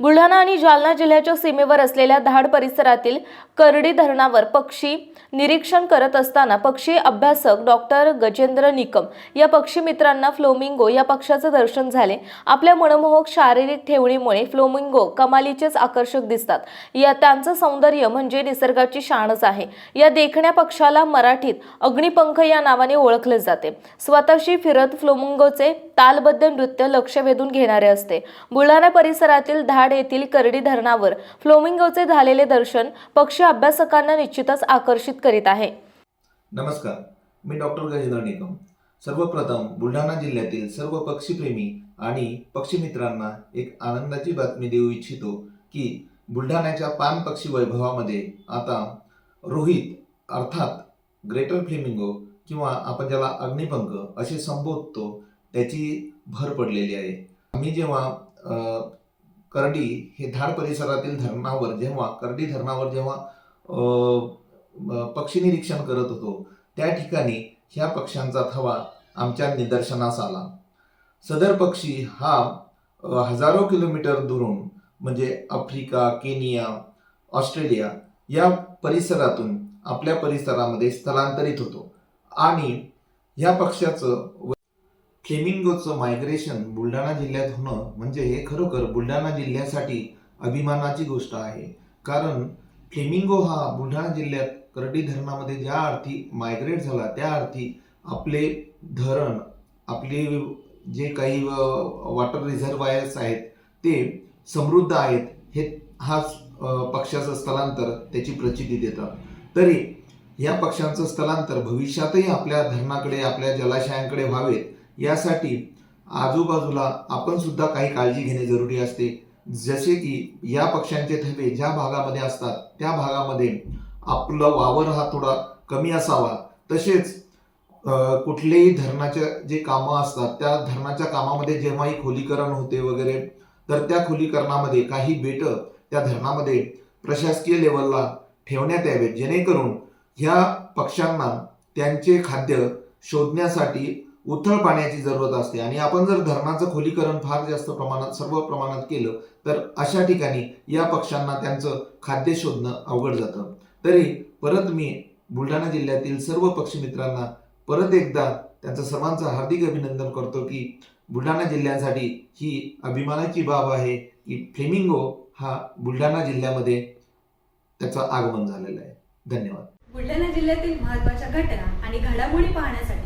बुलढाणा आणि जालना जिल्ह्याच्या सीमेवर असलेल्या धाड परिसरातील करडी धरणावर पक्षी निरीक्षण करत असताना पक्षी अभ्यासक डॉक्टर गजेंद्र निकम या पक्षी मित्रांना फ्लोमिंगो या पक्षाचं दर्शन झाले. आपल्या मनमोहक शारीरिक ठेवणीमुळे फ्लोमिंगो कमालीचेच आकर्षक दिसतात. या त्यांचं सौंदर्य म्हणजे निसर्गाची शाणच आहे. या देखण्या पक्षाला मराठीत अग्निपंख या नावाने ओळखले जाते. स्वतःशी फिरत फ्लोमिंगोचे तालबद्ध नृत्य लक्ष वेधून घेणारे असते. बुलढाणा परिसरातील धाड येथील करडी धरणावर फ्लोमिंगोचे झालेले दर्शन पक्षी अभ्यासकांना निश्चितच आकर्षित करीत आहे. नमस्कार मी डॉक्टर गजेंद्र निकम. सर्वप्रथम बुलढाणा जिल्ह्यातील सर्व पक्षीप्रेमी आणि पक्षीमित्रांना एक आनंदाची बातमी देऊ इच्छितो की बुलढाण्याच्या पान पक्षी वैभवामध्ये आता रोहित अर्थात ग्रेटर फ्लेमिंगो किंवा आपण ज्याला अग्निपंख असे संबोधतो त्याची भर पडलेली आहे. आम्ही जेव्हा करडी हे धाड परिसरातील धरणावर जेव्हा करडी धरणावर जेव्हा पक्षी निरीक्षण करत होतो त्या ठिकाणी ह्या पक्ष्यांचा थवा आमच्या निदर्शनास आला. सदर पक्षी हा हजारो किलोमीटर दुरून म्हणजे आफ्रिका केनिया ऑस्ट्रेलिया या परिसरातून आपल्या परिसरामध्ये स्थलांतरित होतो. आणि ह्या पक्ष्याचं फ्लेमिंगोचं मायग्रेशन बुलढाणा जिल्ह्यात होणं म्हणजे हे खरोखर बुलढाणा जिल्ह्यासाठी अभिमानाची गोष्ट आहे. कारण फ्लेमिंगो हा बुलढाणा जिल्ह्यात करडी धरणामध्ये ज्या अर्थी मायग्रेट झाला त्या अर्थी आपले धरण आपले जे काही वॉटर रिझर्वायर्स आहेत ते समृद्ध आहेत हे हा पक्षाचं स्थलांतर त्याची प्रचिती देतात. तरी या पक्षांचं स्थलांतर भविष्यातही आपल्या धरणाकडे आपल्या जलाशयांकडे व्हावेत यासाठी आजूबाजूला आपण सुद्धा काही काळजी घेणे जरुरी असते. जसे की या पक्ष्यांचे थवे ज्या भागामध्ये असतात त्या भागामध्ये आपलं वावर हा थोडा कमी असावा. तसेच कुठलेही धरणाच्या जे कामं असतात त्या धरणाच्या कामामध्ये जेव्हाही खोलीकरण होते वगैरे तर त्या खोलीकरणामध्ये काही बेटं त्या धरणामध्ये प्रशासकीय लेवलला ठेवण्यात यावेत. जेणेकरून ह्या पक्ष्यांना त्यांचे खाद्य शोधण्यासाठी उथळ पाण्याची जरूरत असते. आणि आपण जर धरणाचं खोलीकरण फार जास्त प्रमाणात सर्व प्रमाणात केलं तर अशा ठिकाणी या पक्ष्यांना त्यांचं खाद्य शोधणं अवघड जातं. तरी परत मी बुलढाणा जिल्ह्यातील सर्व पक्षी मित्रांना परत एकदा त्यांचं सर्वांचं हार्दिक अभिनंदन करतो की बुलढाणा जिल्ह्यासाठी ही अभिमानाची बाब आहे की फ्लेमिंगो हा बुलढाणा जिल्ह्यामध्ये त्याचं आगमन झालेलं आहे. धन्यवाद. बुलढाणा जिल्ह्यातील महत्त्वाच्या घटना आणि घडामोडी पाहण्यासाठी